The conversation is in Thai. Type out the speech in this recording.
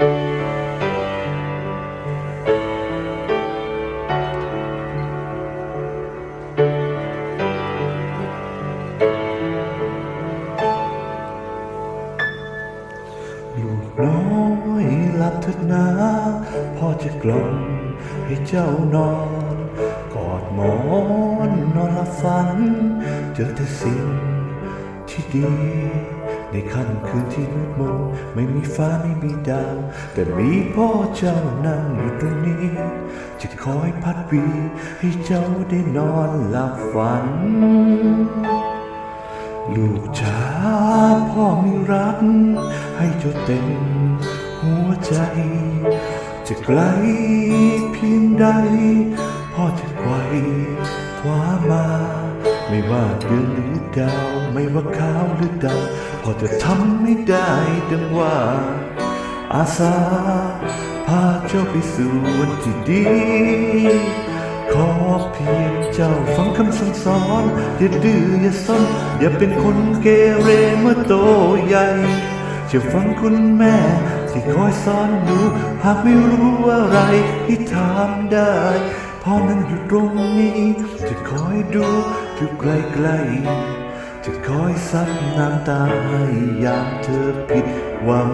ลูกน้อยหลับเถิดนะพ่อจะกล่อมให้เจ้านอน กอดหมอนนอนหลับฝัน เจอแต่สิ่งที่ดี ในค่ำคืนที่มืดมนไม่มีฟ้าไม่มีดาว แต่มีพ่อเจ้านั่งอยู่ตรงนี้ จะคอยพัดวีให้เจ้าได้นอนหลับฝัน ลูกจ๋าพ่อมีรัก ให้เจ้าเต็มหัวใจ จะไกลเพียงใด พ่อจะไกวคว้ามา ไม่ว่าเดือนหรือดาว ไม่ว่าขาวหรือดำพอจะทำไม่ได้ดังว่า อาสาพาเจ้าไปสู่วันที่ดี ขอเพียงเจ้าฟังคำสั่งสอน อย่าดื้ออย่าซนอย่าเป็นคนเกเรเมื่อโตใหญ่จะฟังคุณแม่ที่คอยสอนดูหากไม่รู้อะไรให้ถามได้ พ่อนั้นอยู่ตรงนี้ จะคอยดูอยู่ไกลๆ จะคอยซับน้ำตาให้ยามเธอผิดหวัง